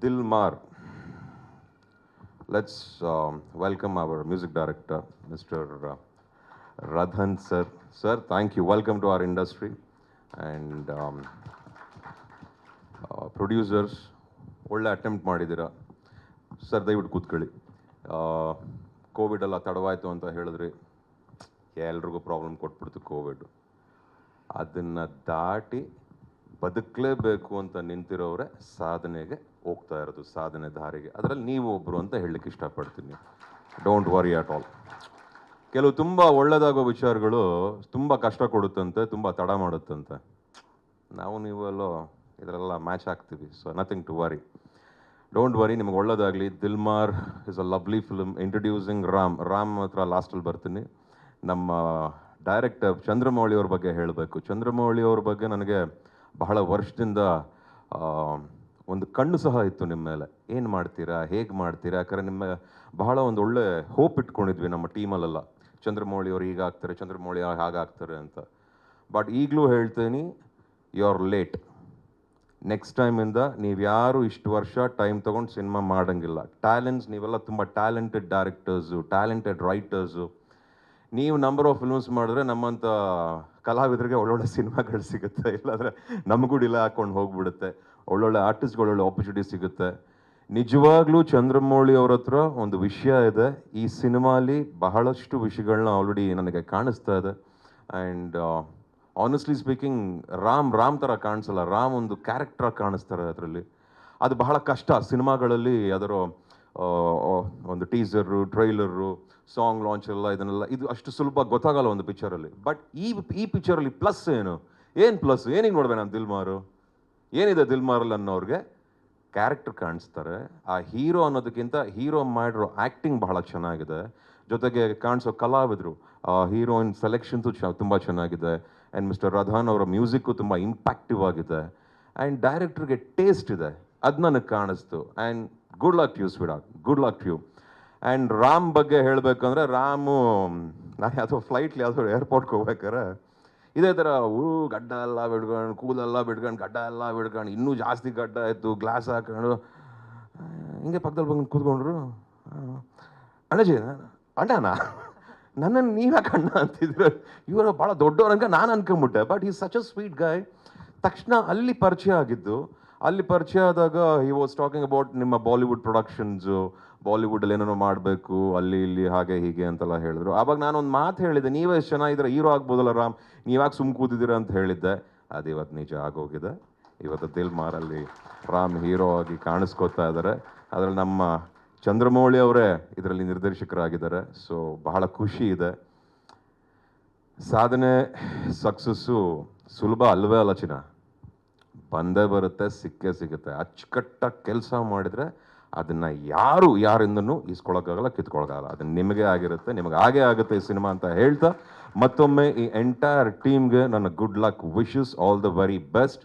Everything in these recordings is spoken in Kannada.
Dilmar. Let's um, welcome our music director, Mr. uh, Radhan sir. Sir, thank you. Welcome to our industry. And um, uh, producers, ಒಳ್ಳೆ ಅಟೆಂಪ್ಟ್ ಮಾಡಿದ್ದೀರಾ ಸರ್ ದಯವಿಟ್ಟು ಕೂತ್ಕೊಳ್ಳಿ ಕೋವಿಡ್ ಎಲ್ಲ ತಡವಾಯ್ತು ಅಂತ ಹೇಳಿದ್ರಿ ಎಲ್ರಿಗೂ ಪ್ರಾಬ್ಲಮ್ ಕೊಟ್ಬಿಡ್ತು ಕೋವಿಡ್ ಅದನ್ನು ದಾಟಿ ಬದುಕಲೇಬೇಕು ಅಂತ ನಿಂತಿರೋರೆ ಸಾಧನೆಗೆ ಹೋಗ್ತಾ ಇರೋದು, ಸಾಧನೆ ದಾರಿಗೆ. ಅದರಲ್ಲಿ ನೀವು ಒಬ್ಬರು ಅಂತ ಹೇಳಲಿಕ್ಕೆ ಇಷ್ಟಪಡ್ತೀನಿ. ಡೋಂಟ್ ವರಿ ಅಟ್ ಆಲ್ ಕೆಲವು ತುಂಬ ಒಳ್ಳೆದಾಗೋ ವಿಚಾರಗಳು ತುಂಬ ಕಷ್ಟ ಕೊಡುತ್ತಂತೆ, ತುಂಬ ತಡ ಮಾಡುತ್ತಂತೆ. ನಾವು ನೀವೆಲ್ಲೋ ಇದರೆಲ್ಲ ಮ್ಯಾಚ್ ಆಗ್ತೀವಿ so nothing to worry don't worry ನಿಮ್ಗೆ ಒಳ್ಳೇದಾಗಲಿ. Dilmar is a lovely film introducing Ram Ram ಹತ್ರ ಲಾಸ್ಟಲ್ಲಿ ಬರ್ತೀನಿ. ನಮ್ಮ ಡೈರೆಕ್ಟರ್ ಚಂದ್ರಮೌಳಿ ಅವ್ರ ಬಗ್ಗೆ ಹೇಳಬೇಕು. ಚಂದ್ರಮೌಳಿ ಅವ್ರ ಬಗ್ಗೆ ನನಗೆ ಬಹಳ ವರ್ಷದಿಂದ ಒಂದು ಕಣ್ಣು ಸಹ ಇತ್ತು ನಿಮ್ಮ ಮೇಲೆ. ಏನು ಮಾಡ್ತೀರಾ? ಹೇಗೆ ಮಾಡ್ತೀರಾ? ಯಾಕಂದರೆ ನಿಮ್ಮ ಬಹಳ ಒಂದು ಒಳ್ಳೆ ಹೋಪ್ ಇಟ್ಕೊಂಡಿದ್ವಿ ನಮ್ಮ ಟೀಮಲ್ಲೆಲ್ಲ ಚಂದ್ರಮೌಳಿ ಅವ್ರು ಹೀಗಾಗ್ತಾರೆ ಚಂದ್ರಮೌಳಿ ಹಾಗಾಗ್ತಾರೆ ಅಂತ. ಬಟ್ ಈಗಲೂ ಹೇಳ್ತೀನಿ ಯು ಆರ್ ಲೇಟ್ ನೆಕ್ಸ್ಟ್ ಟೈಮಿಂದ ನೀವು ಯಾರು ಇಷ್ಟು ವರ್ಷ ಟೈಮ್ ತೊಗೊಂಡು ಸಿನಿಮಾ ಮಾಡೋಂಗಿಲ್ಲ. ಟ್ಯಾಲೆಂಟ್ಸ್ ನೀವೆಲ್ಲ ತುಂಬ ಟ್ಯಾಲೆಂಟೆಡ್ ಡೈರೆಕ್ಟರ್ಸು ಟ್ಯಾಲೆಂಟೆಡ್ ರೈಟರ್ಸು ನೀವು ನಂಬರ್ ಆಫ್ ಫಿಲ್ಮ್ಸ್ ಮಾಡಿದ್ರೆ ನಮ್ಮಂಥ ಕಲಾವಿದರಿಗೆ ಒಳ್ಳೊಳ್ಳೆ ಸಿನಿಮಾಗಳು ಸಿಗುತ್ತೆ. ಇಲ್ಲಾಂದರೆ ನಮಗೂ ಇಲ್ಲ ಹಾಕ್ಕೊಂಡು ಹೋಗ್ಬಿಡುತ್ತೆ. ಒಳ್ಳೊಳ್ಳೆ ಆರ್ಟಿಸ್ಟ್ಗಳು ಒಳ್ಳೆ ಆಪರ್ಚುನಿಟಿ ಸಿಗುತ್ತೆ. ನಿಜವಾಗ್ಲೂ ಚಂದ್ರಮೌಳಿ ಅವ್ರ ಹತ್ರ ಒಂದು ವಿಷಯ ಇದೆ. ಈ ಸಿನಿಮಾಲಿ ಬಹಳಷ್ಟು ವಿಷಯಗಳನ್ನ ಆಲ್ರೆಡಿ ನನಗೆ ಕಾಣಿಸ್ತಾ ಇದೆ. And honestly speaking Ram Ram ಥರ ಕಾಣಿಸಲ್ಲ. ರಾಮ್ ಒಂದು ಕ್ಯಾರೆಕ್ಟರ್ ಕಾಣಿಸ್ತಾರೆ ಅದರಲ್ಲಿ. ಅದು ಬಹಳ ಕಷ್ಟ. ಸಿನಿಮಾಗಳಲ್ಲಿ ಅದರ ಒಂದು ಟೀಸರು ಟ್ರೈಲರು ಸಾಂಗ್ ಲಾಂಚ್ ಎಲ್ಲ, ಇದನ್ನೆಲ್ಲ, ಇದು ಅಷ್ಟು ಸುಲಭ ಗೊತ್ತಾಗಲ್ಲ ಒಂದು ಪಿಕ್ಚರಲ್ಲಿ ಬಟ್ ಈ ಈ ಪಿಕ್ಚರಲ್ಲಿ ಪ್ಲಸ್ ಏನು? ಏನು ಪ್ಲಸ್ ಏನಿಗೆ ನೋಡ್ಬೇಕು ನಾನು ದಿಲ್ಮಾರು? ಏನಿದೆ ದಿಲ್ಮಾರಲ್ಲಿ ಅನ್ನೋರಿಗೆ? ಕ್ಯಾರೆಕ್ಟರ್ ಕಾಣಿಸ್ತಾರೆ. ಆ ಹೀರೋ ಅನ್ನೋದಕ್ಕಿಂತ ಹೀರೋ ಮಾಡಿರೋ ಆ್ಯಕ್ಟಿಂಗ್ ಬಹಳ ಚೆನ್ನಾಗಿದೆ. ಜೊತೆಗೆ ಕಾಣಿಸೋ ಕಲಾವಿದರು. ಆ ಹೀರೋಯಿನ್ ಸೆಲೆಕ್ಷನ್ಸು ಚ, ತುಂಬ ಚೆನ್ನಾಗಿದೆ. ಆ್ಯಂಡ್ ಮಿಸ್ಟರ್ ರಧಾನ್ ಅವರ ಮ್ಯೂಸಿಕ್ಕು ತುಂಬ ಇಂಪ್ಯಾಕ್ಟಿವ್ ಆಗಿದೆ. ಆ್ಯಂಡ್ ಡೈರೆಕ್ಟ್ರಿಗೆ ಟೇಸ್ಟ್ ಇದೆ. ಅದು ನನಗೆ ಕಾಣಿಸ್ತು. And good luck you ಸ್ವಿಡಾ good luck you and Ram ಬಗ್ಗೆ ಹೇಳಬೇಕಂದ್ರೆ, ರಾಮು, ನಾನು ಯಾವುದೋ ಫ್ಲೈಟ್ಲಿ ಯಾವುದೋ ಏರ್ಪೋರ್ಟ್ಗೆ ಹೋಗ್ಬೇಕಾರೆ ಇದೇ ಥರ ಹೂ ಗಡ್ಡ ಎಲ್ಲ ಬಿಡ್ಕೊಂಡು ಕೂದೆಲ್ಲ ಬಿಡ್ಕೊಂಡು, ಗಡ್ಡ ಎಲ್ಲ ಬಿಡ್ಕೊಂಡು, ಇನ್ನೂ ಜಾಸ್ತಿ ಗಡ್ಡ ಆಯಿತು ಗ್ಲಾಸ್ ಹಾಕೊಂಡು. ಹಿಂಗೆ ಪಕ್ಕದಲ್ಲಿ ಬಂದು ಕೂತ್ಕೊಂಡ್ರು. ಅಣ್ಣಜಿ, ಅಣ್ಣನಾ? ನನ್ನನ್ನು ನೀವೇ ಅಣ್ಣ ಅಂತಿದ್ರು. ಇವರು ಭಾಳ ದೊಡ್ಡವ್ರಂಗ ನಾನು ಅನ್ಕೊಂಬಿಟ್ಟೆ. But he such a sweet guy ತಕ್ಷಣ ಅಲ್ಲಿ ಪರಿಚಯ ಆಗಿದ್ದು ಅಲ್ಲಿ ಪರಿಚಯ ಆದಾಗ ಈ ವಾಸ್ ಟಾಕಿಂಗ್ ಅಬೌಟ್ ನಿಮ್ಮ ಬಾಲಿವುಡ್ ಪ್ರೊಡಕ್ಷನ್ಸು ಬಾಲಿವುಡಲ್ಲಿ ಏನೇನೋ ಮಾಡಬೇಕು, ಅಲ್ಲಿ ಇಲ್ಲಿ ಹಾಗೆ ಹೀಗೆ ಅಂತೆಲ್ಲ ಹೇಳಿದ್ರು. ಆವಾಗ ನಾನೊಂದು ಮಾತು ಹೇಳಿದೆ, ನೀವೇ ಎಷ್ಟು ಚೆನ್ನಾಗಿದ್ರೆ ಹೀರೋ ಆಗ್ಬೋದಲ್ಲ ರಾಮ್, ನೀವಾಗ ಸುಮ್ ಕೂತಿದ್ದೀರಾ? ಅಂತ ಹೇಳಿದ್ದೆ. ಅದು ಇವತ್ತು ನಿಜ ಆಗೋಗಿದೆ. ಇವತ್ತು ದಿಲ್ ಮಾರಲ್ಲಿ ರಾಮ್ ಹೀರೋ ಆಗಿ ಕಾಣಿಸ್ಕೊತಾ ಇದ್ದಾರೆ. ಅದರಲ್ಲಿ ನಮ್ಮ ಚಂದ್ರಮೌಳಿ ಅವರೇ ಇದರಲ್ಲಿ ನಿರ್ದೇಶಕರಾಗಿದ್ದಾರೆ. ಸೊ ಬಹಳ ಖುಷಿ ಇದೆ. ಸಾಧನೆ ಸಕ್ಸಸ್ಸು ಸುಲಭ ಅಲ್ವೇ ಅಲ್ಲ ಬಂದೇ ಬರುತ್ತೆ, ಸಿಕ್ಕೇ ಸಿಗುತ್ತೆ. ಅಚ್ಚುಕಟ್ಟಾಗಿ ಕೆಲಸ ಮಾಡಿದರೆ ಅದನ್ನು ಯಾರು, ಯಾರಿಂದನೂ ಇಸ್ಕೊಳಕ್ಕಾಗಲ್ಲ ಕಿತ್ಕೊಳಕ್ಕಾಗಲ್ಲ. ಅದು ನಿಮಗೆ ಆಗಿರುತ್ತೆ, ನಿಮಗೆ ಹಾಗೇ ಆಗುತ್ತೆ ಈ ಸಿನಿಮಾ ಅಂತ ಹೇಳ್ತಾ ಮತ್ತೊಮ್ಮೆ ಈ ಎಂಟೈರ್ ಟೀಮ್ಗೆ ನನ್ನ good luck wishes all the very best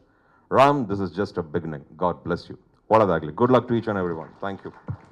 Ram this is just a beginning God bless you ಒಳ್ಳೆದಾಗಲಿ. Good luck to each and every one thank you